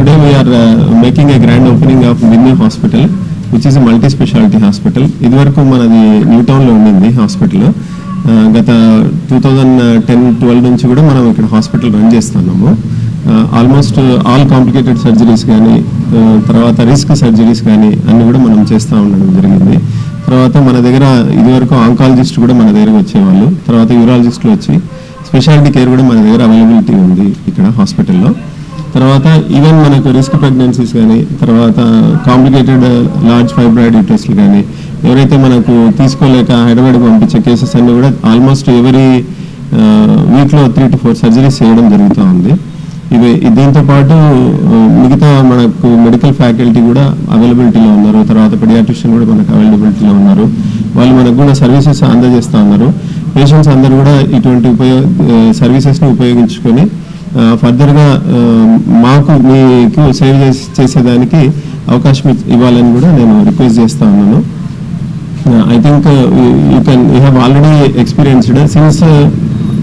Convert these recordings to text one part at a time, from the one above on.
today we are uh, making a grand opening of Vinny Hospital, which is a multi-specialty hospital. ఇదివరకు మనది new టౌన్లో ఉండింది hospital గత two thousand ten twelve నుంచి కూడా మనం ఇక్కడ హాస్పిటల్ రన్ చేస్తున్నాము. ఆల్మోస్ట్ ఆల్ కాంప్లికేటెడ్ సర్జరీస్ కానీ తర్వాత రిస్క్ సర్జరీస్ కానీ అన్ని కూడా మనం చేస్తూ ఉండడం జరిగింది. తర్వాత మన దగ్గర ఇదివరకు ఆంకాలజిస్ట్ కూడా మన దగ్గరకు వచ్చేవాళ్ళు. తర్వాత యూరాలజిస్టులు వచ్చి స్పెషాలిటీ కేర్ కూడా మన దగ్గర అవైలబిలిటీ ఉంది ఇక్కడ హాస్పిటల్లో తర్వాత ఈవెన్ మనకు రిస్క్ ప్రెగ్నెన్సీస్ కానీ తర్వాత కాంప్లికేటెడ్ లార్జ్ ఫైబ్రాయిడ్ యూటర్స్లు కానీ ఎవరైతే మనకు తీసుకోలేక హైదరాబాద్కి పంపించే కేసెస్ అన్నీ కూడా ఆల్మోస్ట్ ఎవరీ వీక్లో త్రీ టు ఫోర్ సర్జరీస్ చేయడం జరుగుతూ ఉంది. ఇవి దీంతో పాటు మిగతా మనకు మెడికల్ ఫ్యాకల్టీ కూడా అవైలబిలిటీలో ఉన్నారు. తర్వాత పెడియాట్రిషియన్ కూడా మనకు అవైలబిలిటీలో ఉన్నారు. వాళ్ళు మనకు కూడా సర్వీసెస్ అందజేస్తూ ఉన్నారు. పేషెంట్స్ అందరూ కూడా ఇటువంటి ఉపయోగ సర్వీసెస్ని ఉపయోగించుకొని ఫర్దర్గా మాకు మీకు సేవ్ చేసి చేసేదానికి అవకాశం ఇవ్వాలని కూడా నేను రిక్వెస్ట్ చేస్తా ఉన్నాను. I think you can you have already experienced. Since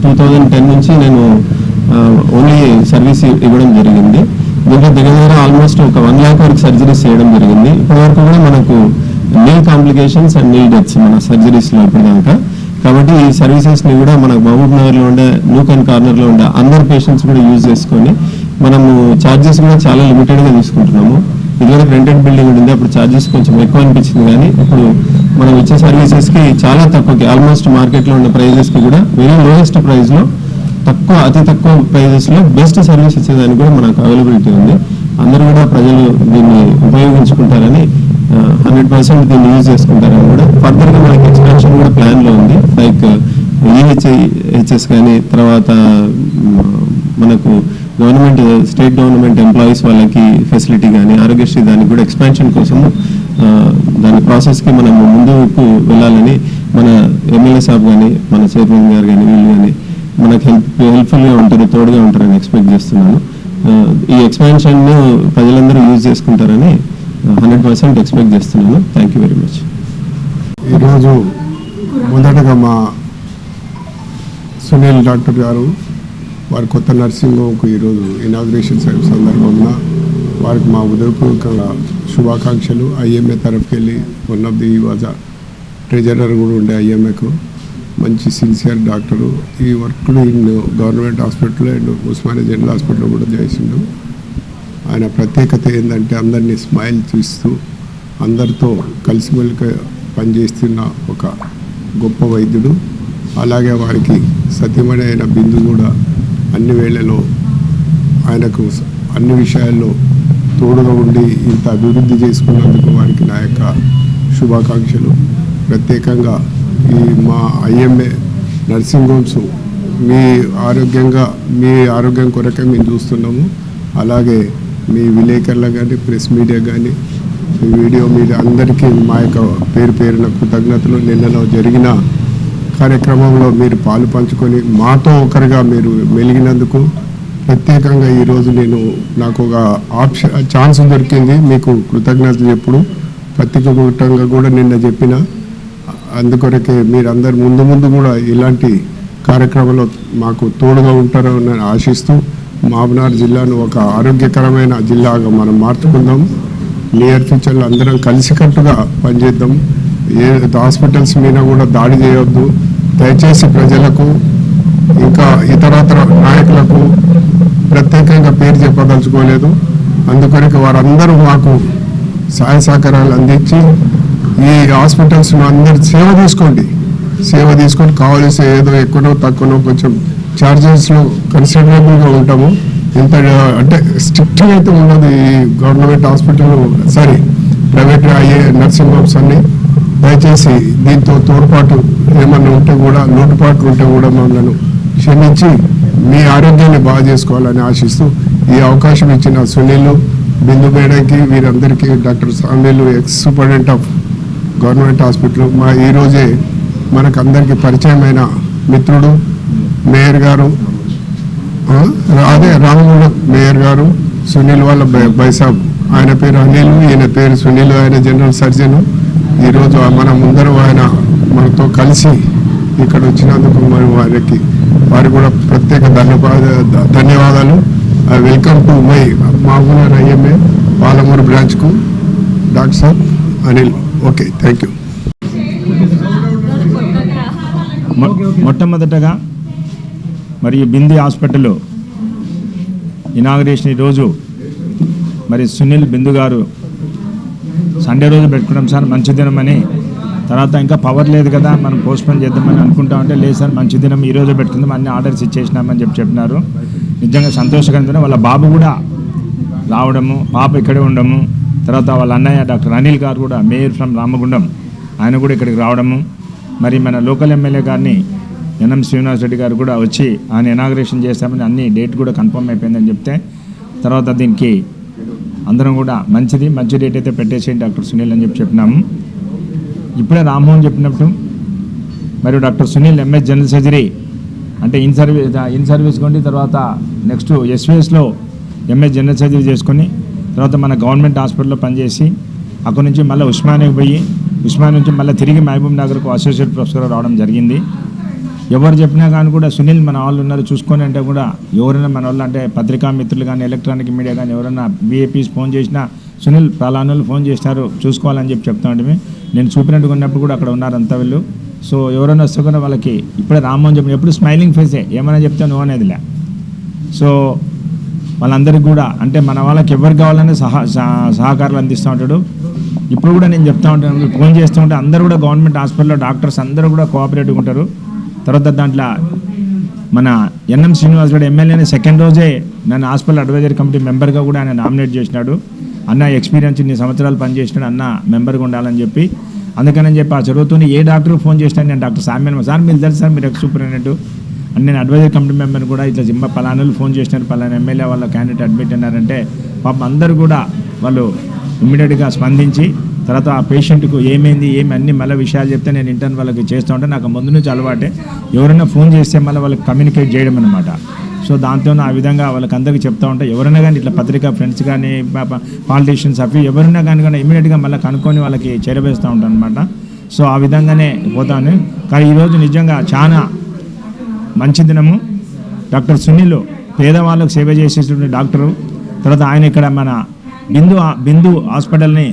two thousand ten నుంచి నేను ఓన్లీ సర్వీస్ ఇవ్వడం జరిగింది. దీంట్లో దగ్గర దగ్గర ఆల్మోస్ట్ ఒక వన్ ల్యాక్ వరకు సర్జరీస్ చేయడం జరిగింది. ఇప్పటివరకు కూడా మనకు nil complications and nil deaths మన సర్జరీస్లో ఇప్పటిదాకా. కాబట్టి ఈ సర్వీసెస్ని కూడా మన మహబూబ్ నగర్లో ఉండే నూక్ అండ్ కార్నర్లో ఉండే అందరు పేషెంట్స్ కూడా యూజ్ చేసుకొని మనము ఛార్జెస్ కూడా చాలా లిమిటెడ్గా తీసుకుంటున్నాము. ఇదివరకు రెంటెడ్ బిల్డింగ్ ఉండింది అప్పుడు ఛార్జెస్ కొంచెం ఎక్కువ అనిపించింది కానీ ఇప్పుడు మనం ఇచ్చే సర్వీసెస్కి చాలా తక్కువకి ఆల్మోస్ట్ మార్కెట్లో ఉన్న ప్రైజెస్కి కూడా వెరీ లోయెస్ట్ ప్రైస్లో తక్కువ అతి తక్కువ ప్రైజెస్లో బెస్ట్ సర్వీస్ ఇచ్చేదానికి కూడా మనకు అవైలబిలిటీ ఉంది. అందరూ కూడా ప్రజలు దీన్ని ఉపయోగించుకుంటారని పర్సెంట్ దీన్ని యూజ్ చేసుకుంటారని కూడా ఫర్దర్గా మనకి ఎక్స్పాన్షన్ కూడా ప్లాన్లో ఉంది. లైక్ ఈహెచ్ఐహెచ్ఎస్ కానీ తర్వాత మనకు గవర్నమెంట్ స్టేట్ గవర్నమెంట్ ఎంప్లాయీస్ వాళ్ళకి ఫెసిలిటీ కానీ ఆరోగ్యశ్రీ దానికి కూడా ఎక్స్పాన్షన్ కోసం దాని ప్రాసెస్కి మనం ముందుకు వెళ్ళాలని మన ఎమ్మెల్యే సాబ్ కానీ మన చైర్మన్ గారు కానీ వీళ్ళు కానీ మనకు హెల్ప్ హెల్ప్ఫుల్గా ఉంటారు తోడుగా ఉంటారని ఎక్స్పెక్ట్ చేస్తున్నాను. ఈ ఎక్స్పాన్షన్ ప్రజలందరూ యూజ్ చేసుకుంటారని హండ్రెడ్ పర్సెంట్ ఎక్స్పెక్ట్ చేస్తున్నాను. థ్యాంక్ యూ వెరీ మచ్ ఈరోజు మొదటగా మా సునీల్ డాక్టర్ గారు వారి కొత్త నర్సింగ్ హోమ్కు ఈరోజు ఇనాగ్రేషన్ సందర్భంగా వారికి మా ఉదయపూర్వకంగా శుభాకాంక్షలు. ఐఎంఏ తరఫుకి వెళ్ళి one of the was treasurer కూడా ఉండే ఐఎంఏకు. మంచి సిన్సియర్ డాక్టరు. ఈ work in government hospital and Osmania general hospital కూడా చేసిండు. ఆయన ప్రత్యేకత ఏంటంటే అందరినీ స్మైల్ చూస్తూ అందరితో కలిసిమెలిక పనిచేస్తున్న ఒక గొప్ప వైద్యుడు. అలాగే వారికి సత్యమణి అయిన బిందు కూడా అన్ని వేళలో ఆయనకు అన్ని విషయాల్లో తోడుగా ఉండి ఇంత అభివృద్ధి చేసుకున్నందుకు వారికి నా యొక్క శుభాకాంక్షలు. ప్రత్యేకంగా ఈ మా ఐఎంఏ నర్సింగ్ హోమ్స్ మీ ఆరోగ్యంగా మీ ఆరోగ్యం కొరకే మేము చూస్తున్నాము. అలాగే మీ విలేకరులు కానీ ప్రెస్ మీడియా కానీ వీడియో మీద అందరికీ మా యొక్క పేరు పేరున కృతజ్ఞతలు. నిన్నలో జరిగిన కార్యక్రమంలో మీరు పాలు పంచుకొని మాతో ఒకరిగా మీరు మెలిగినందుకు ప్రత్యేకంగా ఈరోజు నేను నాకు ఒక ఆప్షన్ ఛాన్స్ దొరికింది. మీకు కృతజ్ఞతలు చెప్పుడు. ప్రత్యేకంగా కూడా నిన్న చెప్పిన అందుకొరకే మీరందరు ముందు ముందు కూడా ఇలాంటి కార్యక్రమంలో మాకు తోడుగా ఉంటారని ఆశిస్తూ మామనాడు జిల్లాను ఒక ఆరోగ్యకరమైన జిల్లాగా మనం మార్చుకుందాం. నియర్ ఫ్యూచర్లో అందరం కలిసికట్టుగా పనిచేద్దాం. ఏ హాస్పిటల్స్ మీద కూడా దాడి చేయొద్దు. దయచేసి ప్రజలకు ఇంకా ఇతరతర నాయకులకు ప్రత్యేకంగా పేరు చెప్పదలుచుకోలేదు. అందుకొరకు వారందరూ మాకు సహాయ సహకారాలు అందించి ఈ హాస్పిటల్స్ను అందరు సేవ తీసుకోండి. సేవ తీసుకొని కావాల్సి ఏదో ఎక్కువనో తక్కువనో కొంచెం ఛార్జెస్లో కన్సిడరబుల్గా ఉంటాము. ఇంత అంటే స్ట్రిక్ట్గా అయితే ఉన్నది ఈ గవర్నమెంట్ హాస్పిటల్ సారీ ప్రైవేట్ అయ్యే నర్సింగ్ హోమ్స్ అన్ని. దయచేసి దీంతో తోడ్పాటు ఏమన్నా ఉంటే కూడా లోటుపాట్లు ఉంటే కూడా మమ్మల్ని క్షమించి మీ ఆరోగ్యాన్ని బాగా చేసుకోవాలని ఆశిస్తూ ఈ అవకాశం ఇచ్చిన సునీల్ బిందు మేడంకి వీరందరికీ doctor సామీలు ex superintendent of government hospital. మా ఈరోజే మనకు అందరికీ పరిచయమైన మిత్రుడు మేయర్ గారు అదే రామగుండం మేయర్ గారు సునీల్ వాళ్ళ బై- బైసాబ్. ఆయన పేరు అనిల్ ఈయన పేరు సునీల్ ఆయన జనరల్ సర్జన్. ఈరోజు మన ముందర ఆయన మనతో కలిసి ఇక్కడ వచ్చినందుకు మరి వారికి వారికి కూడా ప్రత్యేక ధన్యవాద ధన్యవాదాలు. Welcome to my Mahabubnagar IMA Palamuru బ్రాంచ్కు. Doctor sir Anil okay thank you. మొట్టమొదటగా మరియు బింది హాస్పిటల్ ఇనాగరేషన్ ఈరోజు మరి సునీల్ బిందు గారు సండే రోజు పెట్టుకున్నాం సార్ మంచి దినమని తర్వాత ఇంకా పవర్ లేదు కదా మనం పోస్ట్పోన్ చేద్దామని అనుకుంటా ఉంటే లేదు సార్ మంచి దినం ఈ రోజు పెట్టుకుందాం అన్ని ఆర్డర్స్ ఇచ్చేసినామని చెప్పి చెప్పినారు. నిజంగా సంతోషకరంగా వాళ్ళ బాబు కూడా రావడము పాప ఇక్కడే ఉండము. తర్వాత వాళ్ళ అన్నయ్య డాక్టర్ అనిల్ గారు కూడా మేయర్ ఫ్రమ్ రామగుండం ఆయన కూడా ఇక్కడికి రావడము. మరి మన లోకల్ ఎమ్మెల్యే గారిని ఎన్ఎం శ్రీనివాస్ రెడ్డి గారు కూడా వచ్చి ఆయన ఇనాగ్రేషన్ చేశామని అన్ని డేట్ కూడా కన్ఫర్మ్ అయిపోయిందని చెప్తే తర్వాత దీనికి అందరం కూడా మంచిది మంచి డేట్ అయితే పెట్టేసేయండి డాక్టర్ సునీల్ అని చెప్పి చెప్పినాము ఇప్పుడే రామ్మోహన్ చెప్పినప్పుడు మరియు doctor Sunil MS general surgery అంటే ఇన్ సర్వీస్ ఇన్ సర్వీస్ కొండి తర్వాత నెక్స్ట్ ఎస్విఎస్లో ఎంఎస్ జనరల్ సర్జరీ చేసుకొని తర్వాత మన గవర్నమెంట్ హాస్పిటల్లో పనిచేసి అక్కడ నుంచి మళ్ళీ ఉస్మానియాకి పోయి ఉస్మానియా నుంచి మళ్ళీ తిరిగి మహబూబ్ నగర్కు అసోసియేట్ ప్రొఫెసర్ రావడం జరిగింది. ఎవరు చెప్పినా కానీ కూడా సునీల్ మన వాళ్ళు ఉన్నారు. చూసుకొని అంటే కూడా ఎవరైనా మన వాళ్ళు అంటే పత్రికా మిత్రులు కానీ ఎలక్ట్రానిక్ మీడియా కానీ ఎవరైనా బీఏపీస్ ఫోన్ చేసినా సునీల్ పలానాలు ఫోన్ చేసినారు చూసుకోవాలని చెప్పి చెప్తా ఉంటే నేను చూపినట్టుగా ఉన్నప్పుడు కూడా అక్కడ ఉన్నారు అంతా వీళ్ళు. సో ఎవరైనా వస్తే కూడా వాళ్ళకి ఇప్పుడే రామ్మోహన్ చెప్పిన ఎప్పుడు స్మైలింగ్ ఫేసే. ఏమైనా చెప్తే నువ్వు అనేదిలే. సో వాళ్ళందరికీ కూడా అంటే మన వాళ్ళకి ఎవరు కావాలనే సహా సహ- సహకారాలు అందిస్తూ ఉంటాడు. ఇప్పుడు కూడా నేను చెప్తా ఉంటాను. ఫోన్ చేస్తూ ఉంటే అందరూ కూడా గవర్నమెంట్ హాస్పిటల్లో డాక్టర్స్ అందరూ కూడా కోఆపరేటివ్గా ఉంటారు. తర్వాత దాంట్లో మన ఎన్ఎం శ్రీనివాస్ గౌడ్ ఎమ్మెల్యేని సెకండ్ రోజే నన్ను హాస్పిటల్ అడ్వైజరీ కమిటీ మెంబర్గా కూడా ఆయన నామినేట్ చేసినాడు. అన్న ఎక్స్పీరియన్స్ ఇన్ని సంవత్సరాలు పనిచేసినాడు అన్న మెంబర్గా ఉండాలని చెప్పి. అందుకని చెప్పి ఆ చదువుతూనే ఏ డాక్టర్ ఫోన్ చేసినా నేను డాక్టర్ సామ్యాన్ సార్ మీరు తెలుసు సార్ మీరు ఎక్స్ సూపరింటెండెంట్ అని నేను అడ్వైజరీ కమిటీ మెంబర్ కూడా ఇట్లా జిమ్మ పలానాలు ఫోన్ చేసినారు. పలానా ఎమ్మెల్యే వాళ్ళ క్యాండిడేట్ అడ్మిట్ అన్నారంటే పాపం అందరూ కూడా వాళ్ళు ఇమ్మీడియట్గా స్పందించి తర్వాత ఆ పేషెంట్కు ఏమైంది ఏమి అన్ని మళ్ళీ విషయాలు చెప్తే నేను ఇంటర్న్ వాళ్ళకి చేస్తూ ఉంటే. నాకు ముందు నుంచి అలవాటే. ఎవరైనా ఫోన్ చేస్తే మళ్ళీ వాళ్ళకి కమ్యూనికేట్ చేయడం అనమాట సో దాంతో ఆ విధంగా వాళ్ళకి అందరికీ చెప్తా ఉంటే. ఎవరైనా కానీ ఇట్లా పత్రికా ఫ్రెండ్స్ కానీ పాలిటీషియన్స్ అవి ఎవరైనా కానీ కానీ ఇమీడియట్గా మళ్ళీ కనుక్కొని వాళ్ళకి చేరవేస్తూ ఉంటాను అనమాట సో ఆ విధంగానే పోతాను. కానీ ఈరోజు నిజంగా చాలా మంచి దినము. డాక్టర్ సునీల్ పేదవాళ్ళకు సేవ చేసేటువంటి డాక్టరు. తర్వాత ఆయన ఇక్కడ మన బిందు బిందు హాస్పిటల్ని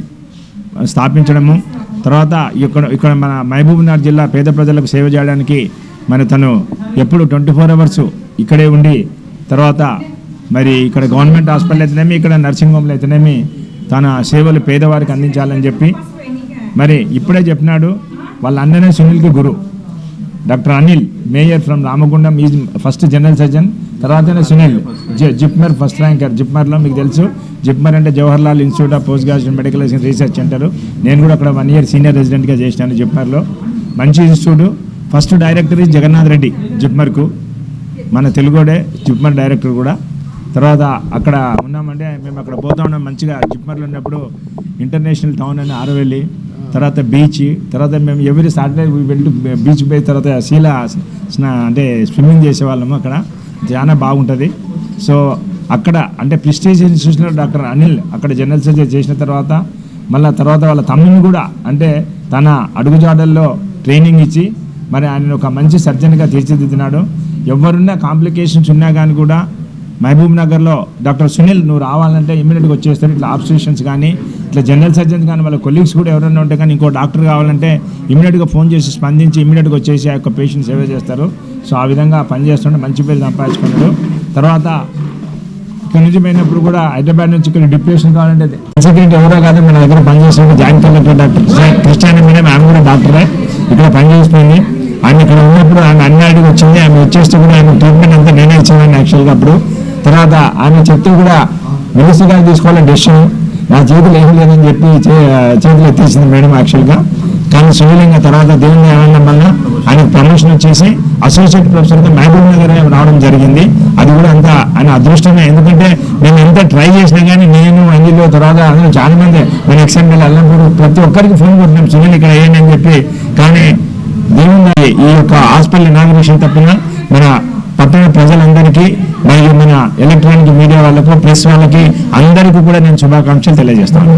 స్థాపించడము. తర్వాత ఇక్కడ ఇక్కడ మన మహబూబ్నగర్ జిల్లా పేద ప్రజలకు సేవ చేయడానికి మరి తను ఎప్పుడు ట్వంటీ ఫోర్ అవర్స్ ఇక్కడే ఉండి తర్వాత మరి ఇక్కడ గవర్నమెంట్ హాస్పిటల్ అయితేనేమి ఇక్కడ నర్సింగ్ హోమ్లో అయితేనేమి తన సేవలు పేదవారికి అందించాలని చెప్పి మరి ఇప్పుడే చెప్పినాడు వాళ్ళ అన్ననే సునీల్కి గురు. Doctor Anil mayor from Ramagundam. Is first general surgeon. తర్వాతనే సునీల్ జి జిప్మర్ ఫస్ట్ ర్యాంకర్ జిప్మర్లో మీకు తెలుసు. జిప్మర్ అంటే Jawaharlal institute of post graduate medical research centre. నేను కూడా అక్కడ వన్ ఇయర్ సీనియర్ రెసిడెంట్గా చేసినాను జిప్మర్లో. మంచి institute. First director is Jagannath Reddy జిప్మర్కు. మన తెలుగుడే జిప్మర్ డైరెక్టర్ కూడా. తర్వాత అక్కడ ఉన్నామంటే మేము అక్కడ పోతా ఉన్నాం. మంచిగా జిప్మర్లో ఉన్నప్పుడు ఇంటర్నేషనల్ టౌన్ అని ఆరవెల్లి తర్వాత బీచ్ తర్వాత మేము ఎవరి సాటర్డే వెళ్ళి బీచ్ పోయి తర్వాత శీల అంటే స్విమ్మింగ్ చేసేవాళ్ళము అక్కడ. చాలా బాగుంటుంది. సో అక్కడ అంటే ప్రిస్టేజ్ ఇన్స్టిట్యూషన్లో డాక్టర్ అనిల్ అక్కడ జనరల్ సర్జరీ చేసిన తర్వాత మళ్ళీ తర్వాత వాళ్ళ తమ్ముని కూడా అంటే తన అడుగుజాడల్లో ట్రైనింగ్ ఇచ్చి మరి ఆయన ఒక మంచి సర్జన్గా తీర్చిదిద్దినాడు. ఎవరున్నా కాంప్లికేషన్స్ ఉన్నా కానీ కూడా మహబూబ్ నగర్లో డాక్టర్ సునీల్ నువ్వు రావాలంటే ఇమీడియట్గా వచ్చేస్తారు. ఇట్లా ఆబ్స్టిషన్స్ కానీ ఇట్లా జనరల్ సర్జన్స్ కానీ వాళ్ళ కొలీగ్స్ కూడా ఎవరైనా ఉంటే కానీ ఇంకో డాక్టర్ కావాలంటే ఇమీడియట్గా ఫోన్ చేసి స్పందించి ఇమీడియట్గా వచ్చేసి ఆ యొక్క పేషెంట్ సేవ చేస్తారు. సో ఆ విధంగా పనిచేస్తుంటే మంచి పేరు సంపాదించుకున్నారు తర్వాత ఇక్కడ నుంచి పోయినప్పుడు కూడా హైదరాబాద్ నుంచి ఇక్కడ డిప్రెషన్ కావాలంటే సెక్రటరీ ఎవరో కాదు మన దగ్గర పనిచేస్తున్న joint collector doctor. Christian madam ఆమె కూడా డాక్టరే. ఇక్కడ పనిచేసిపోయింది ఆమె ఇక్కడ ఉన్నప్పుడు ఆమె అన్నాడికి వచ్చింది. ఆమె వచ్చేస్తే కూడా ఆమె ట్రీట్మెంట్ అంతా నేనే ఇచ్చేవాడిని యాక్చువల్గా అప్పుడు. తర్వాత ఆమె చెప్తే కూడా మెలిసిగా తీసుకోవాలని డెసిషన్ నా చేతులు ఏం లేదని చెప్పి చే- చేతులు ఎత్తేసింది మేడం యాక్చువల్గా. కానీ సునీలంగా తర్వాత దేవుని ఆనందం వల్ల ఆయనకు ప్రమోషన్ వచ్చేసి అసోసియేట్ ప్రొఫెసర్గా మహబూబ్ నగర్ రావడం జరిగింది. అది కూడా అంత ఆయన అదృష్టమే. ఎందుకంటే నేను ఎంత ట్రై చేసినా కానీ నేను అందులో తర్వాత అందరూ చాలా మంది మన ఎక్స్ఎంఎల్ అల్లంపూర్ ప్రతి ఒక్కరికి ఫోన్ కొట్టినాం సునీల్ ఇక్కడ వేయండి అని చెప్పి. కానీ దేవుని ఈ యొక్క హాస్పిటల్ ఇనాగ్రేషన్ తప్పిన మన పట్టణ ప్రజలందరికీ మరియు మన ఎలక్ట్రానిక్ మీడియా వాళ్ళకు ప్రెస్ వాళ్ళకి అందరికీ కూడా నేను శుభాకాంక్షలు తెలియజేస్తాను.